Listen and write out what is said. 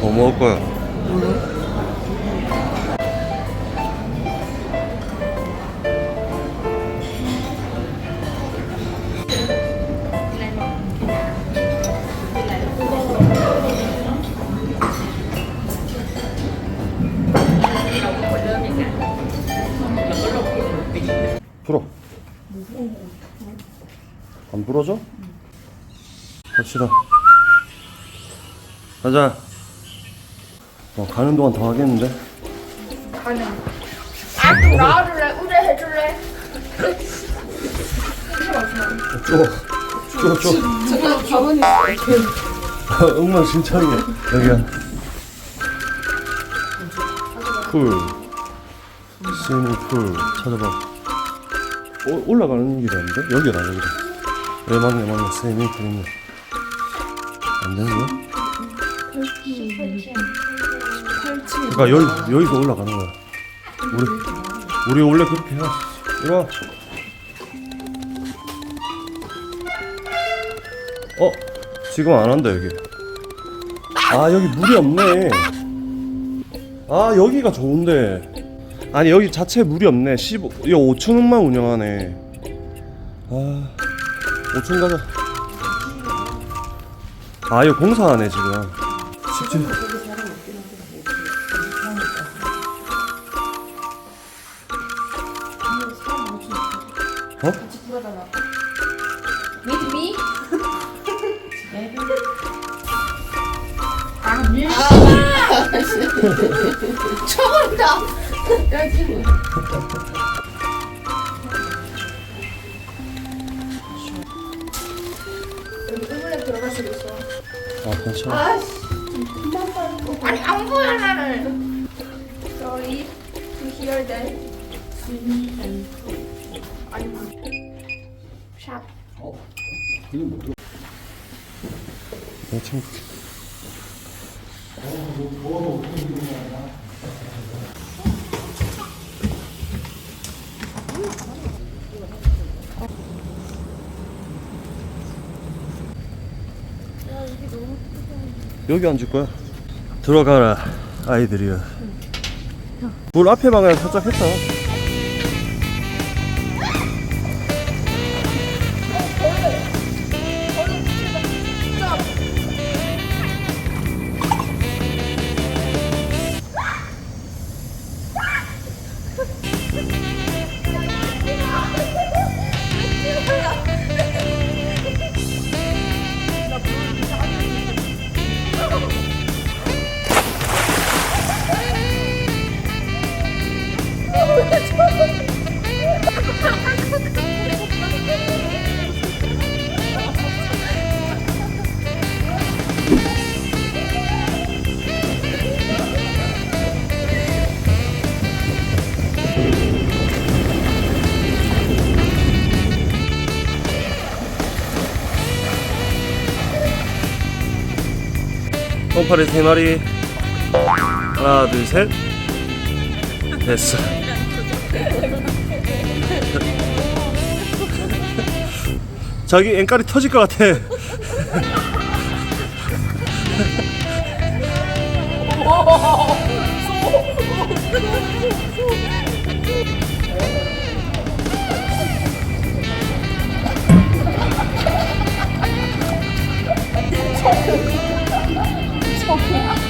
뭐 먹을 거야? 풀어. 안 풀어져? 갑시다. 가자. 어, 가는 동안 더 하겠는데? 아, 좀 나와줄래? 우대해줄래? 쪼, 쪼, 쪼. 잠깐 가만히 엉망진창이야. 여기야. 풀. 스위밍 풀 찾아봐. 어, 올라가는 길이었는데? 여기다, 여기다. 예, 맞네, 맞네. 스위밍풀 있네. 안 되는 거야? 그러니까 여기, 여기서 올라가는 거야. 우리, 우리 원래 그렇게 해왔어. 이리 와. 어? 지금 안 한다, 여기. 아, 여기 물이 없네. 아, 여기가 좋은데. 아니, 여기 자체에 물이 없네. 15, 이거 5층만 운영하네. 아, 5층 가자. 아, 이거 공사하네, 지금. 어? 미미? 아, 쳐버린다. 야, 지금. 여기 의문에 들어갈 수도 있어. 아, 괜찮아. 아씨. 아니, 안 보여, 나는. Sorry to 샵. 내 친구. 여기 앉을 거야. 들어가라, 아이들이여. 물 앞에 방에 살짝 했다. 콩파리에서 3마리. 하나 둘셋. 됐어. 자기 앵깔이 터질 것 같아. Okay.